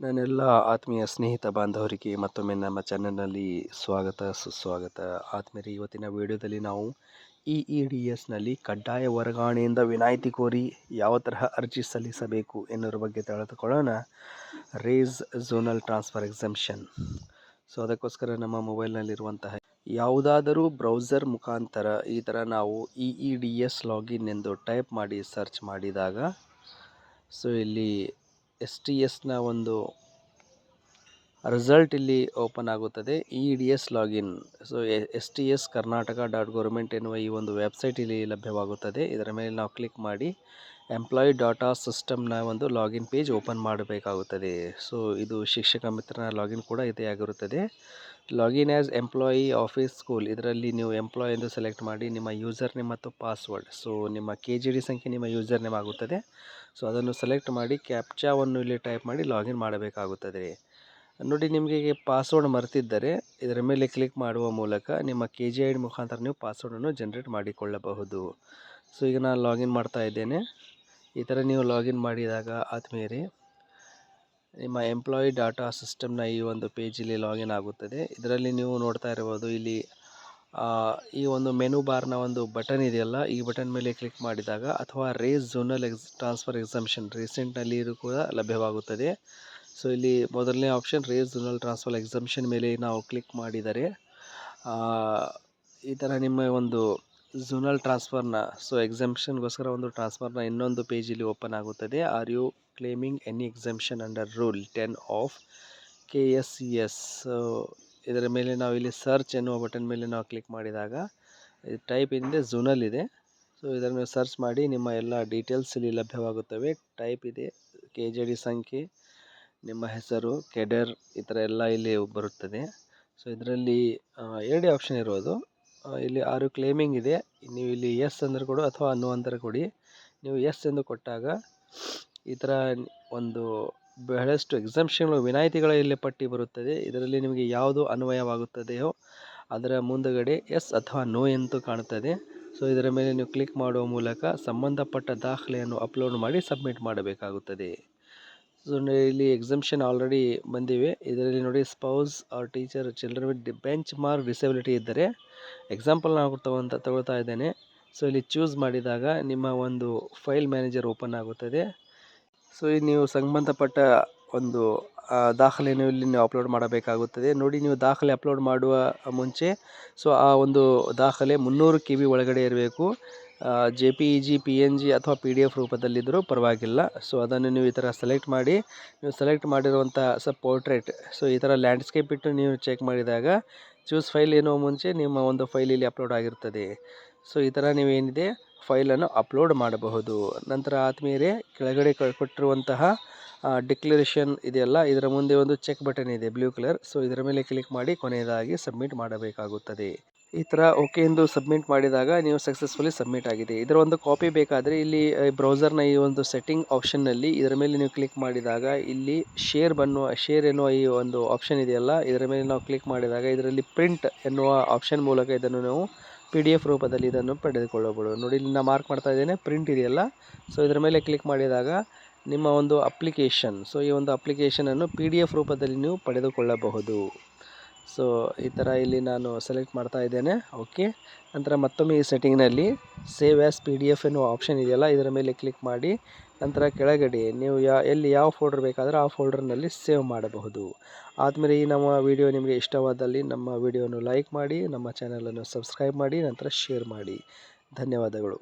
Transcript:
ನನ್ನೆಲ್ಲ ಆತ್ಮೀಯ ಸ್ನೇಹಿತ ಬಾಂಧವರಿಗೆ ಮತ್ತೊಮ್ಮೆ ನಮ್ಮ ಚಾನಲ್ನಲ್ಲಿ ಸ್ವಾಗತ, ಸುಸ್ವಾಗತ. ಆತ್ಮೀಯರಿ, ಇವತ್ತಿನ ವಿಡಿಯೋದಲ್ಲಿ ನಾವು ಇ ಇ ಡಿ ಎಸ್ನಲ್ಲಿ ಕಡ್ಡಾಯ ವರ್ಗಾವಣೆಯಿಂದ ವಿನಾಯಿತಿ ಕೋರಿ ಯಾವ ತರಹ ಅರ್ಜಿ ಸಲ್ಲಿಸಬೇಕು ಎನ್ನುವ ಬಗ್ಗೆ ತಿಳಿದುಕೊಳ್ಳೋಣ. Race zonal transfer exemption. So, ಅದಕ್ಕೋಸ್ಕರ ನಮ್ಮ ಮೊಬೈಲ್ನಲ್ಲಿರುವಂತಹ ಯಾವುದಾದರೂ ಬ್ರೌಸರ್ ಮುಖಾಂತರ ಈ ಥರ ನಾವು E E D S login ಎಂದು ಟೈಪ್ ಮಾಡಿ ಸರ್ಚ್ ಮಾಡಿದಾಗ, ಸೊ, ಇಲ್ಲಿ ಎಸ್ ಟಿ ಎಸ್ನ ಒಂದು ರಿಸಲ್ಟ್ ಇಲ್ಲಿ ಓಪನ್ ಆಗುತ್ತದೆ. E D S login so S T S Karnataka dot government ಎನ್ನುವ ಈ ಒಂದು ವೆಬ್ಸೈಟ್ ಇಲ್ಲಿ ಲಭ್ಯವಾಗುತ್ತದೆ. ಇದರ ಮೇಲೆ ನಾವು ಕ್ಲಿಕ್ ಮಾಡಿ ಎಂಪ್ಲಾಯಿ ಡಾಟಾ ಸಿಸ್ಟಮ್ನ ಒಂದು ಲಾಗಿನ್ ಪೇಜ್ ಓಪನ್ ಮಾಡಬೇಕಾಗುತ್ತದೆ. ಸೊ ಇದು ಶಿಕ್ಷಕ ಮಿತ್ರನ ಲಾಗಿನ್ ಕೂಡ ಇದೇ ಆಗಿರುತ್ತದೆ. Login as employee office school. ಇದರಲ್ಲಿ ನೀವು ಎಂಪ್ಲಾಯ್ ಎಂದು ಸೆಲೆಕ್ಟ್ ಮಾಡಿ ನಿಮ್ಮ ಯೂಸರ್ ನೇಮ್ ಮತ್ತು ಪಾಸ್ವರ್ಡ್. ಸೊ ನಿಮ್ಮ ಕೆ ಜಿ ಡಿ ಸಂಖ್ಯೆ ನಿಮ್ಮ ಯೂಸರ್ ನೇಮ್ ಆಗುತ್ತದೆ. ಸೊ ಅದನ್ನು ಸೆಲೆಕ್ಟ್ ಮಾಡಿ ಕ್ಯಾಪ್ಚಾವನ್ನು ಇಲ್ಲಿ ಟೈಪ್ ಮಾಡಿ ಲಾಗಿನ್ ಮಾಡಬೇಕಾಗುತ್ತದೆ. ನೋಡಿ, ನಿಮಗೆ ಪಾಸ್ವರ್ಡ್ ಮರೆತಿದ್ದರೆ ಇದರ ಮೇಲೆ ಕ್ಲಿಕ್ ಮಾಡುವ ಮೂಲಕ ನಿಮ್ಮ ಕೆ ಜಿ ಐ ಡಿ ಮುಖಾಂತರ ನೀವು ಪಾಸ್ವರ್ಡನ್ನು ಜನ್ರೇಟ್ ಮಾಡಿಕೊಳ್ಳಬಹುದು. ಸೊ ಈಗ ನಾನು ಲಾಗಿನ್ ಮಾಡ್ತಾ ಇದ್ದೇನೆ. ಈ ಥರ ನೀವು ಲಾಗಿನ್ ಮಾಡಿದಾಗ ಆದಮೇಲೆ ನಿಮ್ಮ ಎಂಪ್ಲಾಯಿ ಡಾಟಾ ಸಿಸ್ಟಮ್ನ ಈ ಒಂದು ಪೇಜಲ್ಲಿ ಲಾಗಿನ್ ಆಗುತ್ತದೆ. ಇದರಲ್ಲಿ ನೀವು ನೋಡ್ತಾ ಇರ್ಬೋದು, ಇಲ್ಲಿ ಈ ಒಂದು ಮೆನು ಬಾರ್ನ ಒಂದು ಬಟನ್ ಇದೆಯಲ್ಲ, ಈ ಬಟನ್ ಮೇಲೆ ಕ್ಲಿಕ್ ಮಾಡಿದಾಗ ಅಥವಾ race zonal ex transfer exemption ರೀಸೆಂಟ್ನಲ್ಲಿ ಇದು ಕೂಡ ಲಭ್ಯವಾಗುತ್ತದೆ. ಸೊ ಇಲ್ಲಿ ಮೊದಲನೇ option race zonal transfer exemption ಮೇಲೆ ನಾವು ಕ್ಲಿಕ್ ಮಾಡಿದರೆ ಈ ಥರ ನಿಮ್ಮ ಒಂದು ಝೋನಲ್ ಟ್ರಾನ್ಸ್ಫರ್ನ ಸೊ ಎಕ್ಸಮ್ಷನ್ಗೋಸ್ಕರ ಒಂದು ಟ್ರಾನ್ಸ್ಫರ್ನ ಇನ್ನೊಂದು ಪೇಜಲ್ಲಿ ಓಪನ್ ಆಗುತ್ತದೆ. Are you claiming any exemption under rule ten of K S C S ಇದರ ಮೇಲೆ ನಾವು ಇಲ್ಲಿ ಸರ್ಚ್ ಎನ್ನುವ ಬಟನ್ ಮೇಲೆ ನಾವು ಕ್ಲಿಕ್ ಮಾಡಿದಾಗ ಟೈಪ್ ಇದೆ ಝೂನಲ್ ಇದೆ. ಸೊ ಇದನ್ನು ಸರ್ಚ್ ಮಾಡಿ ನಿಮ್ಮ ಎಲ್ಲ ಡೀಟೇಲ್ಸ್ ಇಲ್ಲಿ ಲಭ್ಯವಾಗುತ್ತವೆ. ಟೈಪ್ ಇದೆ ಕೆ ಜೆ ಡಿ ಸಂಖ್ಯೆ ನಿಮ್ಮ ಹೆಸರು, ಕೆಡರ್ ಈ ಥರ ಎಲ್ಲ ಇಲ್ಲಿ ಬರುತ್ತದೆ. ಸೊ ಇದರಲ್ಲಿ ಎರಡೇ ಆಪ್ಷನ್ ಇರೋದು. ಇಲ್ಲಿ ಆರು ಕ್ಲೇಮಿಂಗ್ ಇದೆ. ನೀವು ಇಲ್ಲಿ ಎಸ್ ಅಂದರೆ ಕೊಡು ಅಥವಾ ನೋ ಅಂದರೆ ಕೊಡಿ. ನೀವು ಎಸ್ ಎಂದು ಕೊಟ್ಟಾಗ ಈ ಥರ ಒಂದು ಬಹಳಷ್ಟು ಎಕ್ಸಾಮ್ಷನ್ಗಳು ವಿನಾಯಿತಿಗಳ ಇಲ್ಲಿ ಪಟ್ಟಿ ಬರುತ್ತದೆ. ಇದರಲ್ಲಿ ನಿಮಗೆ ಯಾವುದು ಅನ್ವಯವಾಗುತ್ತದೆಯೋ ಅದರ ಮುಂದುಗಡೆ ಎಸ್ ಅಥವಾ ನೋ ಎಂದು ಕಾಣುತ್ತದೆ. ಸೊ ಇದರ ಮೇಲೆ ನೀವು ಕ್ಲಿಕ್ ಮಾಡುವ ಮೂಲಕ ಸಂಬಂಧಪಟ್ಟ ದಾಖಲೆಯನ್ನು ಅಪ್ಲೋಡ್ ಮಾಡಿ ಸಬ್ಮಿಟ್ ಮಾಡಬೇಕಾಗುತ್ತದೆ. ಸೊ ಇಲ್ಲಿ ಎಕ್ಸಮ್ಷನ್ ಆಲ್ರೆಡಿ ಬಂದಿವೆ. ಇದರಲ್ಲಿ ನೋಡಿ spouse or teacher children with benchmark disability ಇದ್ದರೆ ಎಕ್ಸಾಂಪಲ್ ನಾವು ತಗೊಂತ ತಗೊಳ್ತಾ ಇದ್ದೇನೆ. ಸೊ ಇಲ್ಲಿ ಚೂಸ್ ಮಾಡಿದಾಗ ನಿಮ್ಮ ಒಂದು ಫೈಲ್ ಮ್ಯಾನೇಜರ್ ಓಪನ್ ಆಗುತ್ತದೆ. ಸೊ ಇಲ್ಲಿ ನೀವು ಸಂಬಂಧಪಟ್ಟ ಒಂದು ದಾಖಲೆಯನ್ನು ಇಲ್ಲಿ ನೀವು ಅಪ್ಲೋಡ್ ಮಾಡಬೇಕಾಗುತ್ತದೆ. ನೋಡಿ, ನೀವು ದಾಖಲೆ ಅಪ್ಲೋಡ್ ಮಾಡುವ ಮುಂಚೆ ಸೊ ಆ ಒಂದು ದಾಖಲೆ ಮುನ್ನೂರು ಕೆ ಬಿ ಒಳಗಡೆ ಇರಬೇಕು. J P E G P N G ಅಥವಾ ಪಿ ಡಿ ಎಫ್ ರೂಪದಲ್ಲಿದ್ದರೂ ಪರವಾಗಿಲ್ಲ. ಸೊ ಅದನ್ನು ನೀವು ಈ ಥರ ಸೆಲೆಕ್ಟ್ ಮಾಡಿ, ನೀವು ಸೆಲೆಕ್ಟ್ ಮಾಡಿರುವಂಥ ಸ ಪೋರ್ಟ್ರೇಟ್ ಸೊ ಈ ಥರ ಲ್ಯಾಂಡ್ಸ್ಕೇಪ್ ಇಟ್ಟು ನೀವು ಚೆಕ್ ಮಾಡಿದಾಗ ಚೂಸ್ ಫೈಲ್ ಏನೋ ಮುಂಚೆ ನಿಮ್ಮ ಒಂದು ಫೈಲ್ ಇಲ್ಲಿ ಅಪ್ಲೋಡ್ ಆಗಿರ್ತದೆ. ಸೊ ಈ ಥರ ನೀವೇನಿದೆ ಫೈಲನ್ನು ಅಪ್ಲೋಡ್ ಮಾಡಬಹುದು. ನಂತರ ಆದಮೇಲೆ ಕೆಳಗಡೆ ಕೊಟ್ಟಿರುವಂತಹ ಡಿಕ್ಲರೇಷನ್ ಇದೆಯಲ್ಲ, ಇದರ ಮುಂದೆ ಒಂದು ಚೆಕ್ ಬಟನ್ ಇದೆ ಬ್ಲೂ ಕಲರ್ ಸೊ ಇದರ ಮೇಲೆ ಕ್ಲಿಕ್ ಮಾಡಿ ಕೊನೆಯದಾಗಿ ಸಬ್ಮಿಟ್ ಮಾಡಬೇಕಾಗುತ್ತದೆ. ಈ ಥರ ಓಕೆ ಎಂದು ಸಬ್ಮಿಟ್ ಮಾಡಿದಾಗ ನೀವು ಸಕ್ಸಸ್ಫುಲಿ ಸಬ್ಮಿಟ್ ಆಗಿದೆ. ಇದರ ಒಂದು ಕಾಪಿ ಬೇಕಾದರೆ ಇಲ್ಲಿ ಬ್ರೌಸರ್ನ ಈ ಒಂದು ಸೆಟ್ಟಿಂಗ್ ಆಪ್ಷನ್ನಲ್ಲಿ ಇದರ ಮೇಲೆ ನೀವು ಕ್ಲಿಕ್ ಮಾಡಿದಾಗ ಇಲ್ಲಿ ಶೇರ್ ಬನ್ನುವ ಶೇರ್ ಎನ್ನುವ ಈ ಒಂದು ಆಪ್ಷನ್ ಇದೆಯಲ್ಲ, ಇದರ ಮೇಲೆ ನಾವು ಕ್ಲಿಕ್ ಮಾಡಿದಾಗ ಇದರಲ್ಲಿ ಪ್ರಿಂಟ್ ಎನ್ನುವ ಆಪ್ಷನ್ ಮೂಲಕ ಇದನ್ನು ನಾವು ಪಿ ಡಿ ಎಫ್ ರೂಪದಲ್ಲಿ ಇದನ್ನು ಪಡೆದುಕೊಳ್ಳಬಹುದು. ನೋಡಿ, ಇಲ್ಲಿ ನಾನು ಮಾರ್ಕ್ ಮಾಡ್ತಾ ಇದ್ದೇನೆ ಪ್ರಿಂಟ್ ಇದೆಯಲ್ಲ. ಸೊ ಇದರ ಮೇಲೆ ಕ್ಲಿಕ್ ಮಾಡಿದಾಗ ನಿಮ್ಮ ಒಂದು ಅಪ್ಲಿಕೇಶನ್. ಸೊ ಈ ಒಂದು ಅಪ್ಲಿಕೇಶನನ್ನು ಪಿ ಡಿ ಎಫ್ ರೂಪದಲ್ಲಿ ನೀವು ಪಡೆದುಕೊಳ್ಳಬಹುದು. ಸೊ ಈ ಥರ ಇಲ್ಲಿ ನಾನು ಸೆಲೆಕ್ಟ್ ಮಾಡ್ತಾ ಇದ್ದೇನೆ. ಓಕೆ ನಂತರ ಮತ್ತೊಮ್ಮೆ ಈ ಸೆಟ್ಟಿಂಗ್ನಲ್ಲಿ save as P D F ಎನ್ನುವ ಆಪ್ಷನ್ ಇದೆಯಲ್ಲ, ಇದರ ಮೇಲೆ ಕ್ಲಿಕ್ ಮಾಡಿ, ನಂತರ ಕೆಳಗಡೆ ನೀವು ಯಾ, ಎಲ್ಲಿ ಯಾವ ಫೋಲ್ಡರ್ ಬೇಕಾದರೂ ಆ ಫೋಲ್ಡರ್ನಲ್ಲಿ ಸೇವ್ ಮಾಡಬಹುದು. ಆದಮೇಲೆ ಈ ನಮ್ಮ ವಿಡಿಯೋ ನಿಮಗೆ ಇಷ್ಟವಾದಲ್ಲಿ ನಮ್ಮ ವಿಡಿಯೋನು ಲೈಕ್ ಮಾಡಿ, ನಮ್ಮ ಚಾನಲನ್ನು ಸಬ್ಸ್ಕ್ರೈಬ್ ಮಾಡಿ, ನಂತರ ಶೇರ್ ಮಾಡಿ. ಧನ್ಯವಾದಗಳು.